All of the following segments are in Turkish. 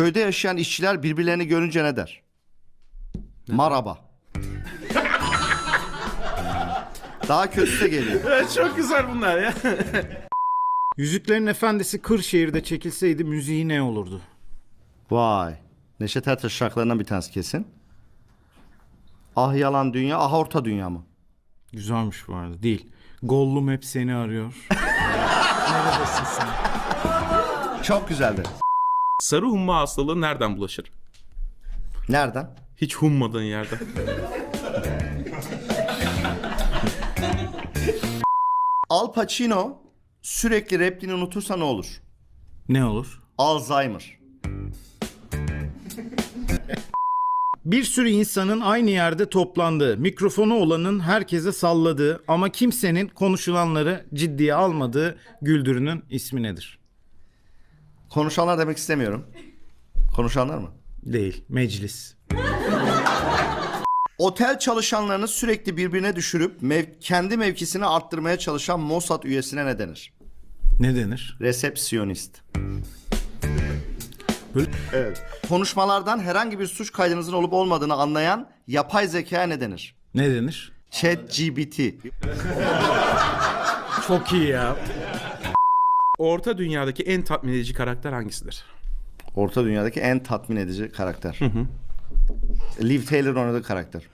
Köyde yaşayan işçiler birbirlerini görünce ne der? Maraba. Daha kötüsü de geliyor. Evet, çok güzel bunlar ya. Yüzüklerin Efendisi Kırşehir'de çekilseydi müziği ne olurdu? Vay. Neşet Ertaş şarkılarından bir tanesi kesin. Ah yalan dünya, ah orta dünya mı? Güzelmiş bu arada. Değil. Gollum hep seni arıyor. Çok güzeldi. Sarı humma hastalığı nereden bulaşır? Nereden? Hiç hummadığın yerden. Al Pacino sürekli repliğini unutursa ne olur? ne olur? Alzheimer. Bir sürü insanın aynı yerde toplandığı, mikrofonu olanın herkese salladığı ama kimsenin konuşulanları ciddiye almadığı güldürünün ismi nedir? Konuşanlar demek istemiyorum. Konuşanlar mı? Değil. Meclis. Otel çalışanlarını sürekli birbirine düşürüp mev- kendi mevkisini arttırmaya çalışan Mossad üyesine ne denir? Ne denir? Resepsiyonist. Böyle- Evet. Konuşmalardan herhangi bir suç kaydınızın olup olmadığını anlayan yapay zekaya ne denir? Ne denir? Chat GBT. Çok iyi ya. Orta dünyadaki en tatmin edici karakter hangisidir? Orta dünyadaki en tatmin edici karakter. Liv Taylor oynadığı karakter.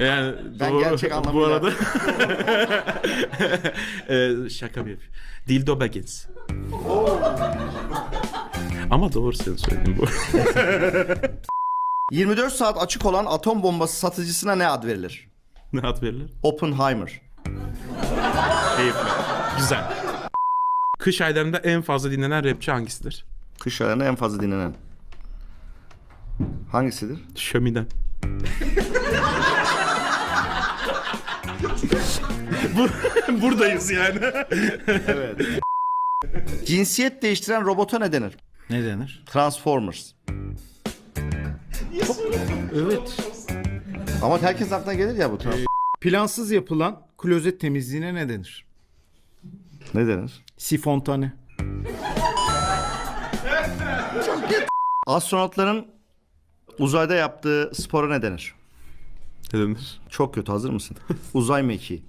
Yani Ben doğru. gerçek Bu anlamıyla- arada Ee, şaka bir. Dildo Baggins. Ama doğru sen söyledin bu. 24 saat açık olan atom bombası satıcısına ne ad verilir? ne ad verilir? Oppenheimer. Keyifli. Güzel. Kış aylarında en fazla dinlenen rapçi hangisidir? Kış aylarında en fazla dinlenen. Hangisidir? Şömiden. Bu- Buradayız yani. Cinsiyet değiştiren robota ne denir? Ne denir? Transformers. Evet. Ama herkes aklına gelir ya bu trans- Plansız yapılan klozet temizliğine ne denir? Ne denir? Sifontane. Astronotların uzayda yaptığı spora ne denir? Ne denir? Çok kötü hazır mısın? Uzay mekiği.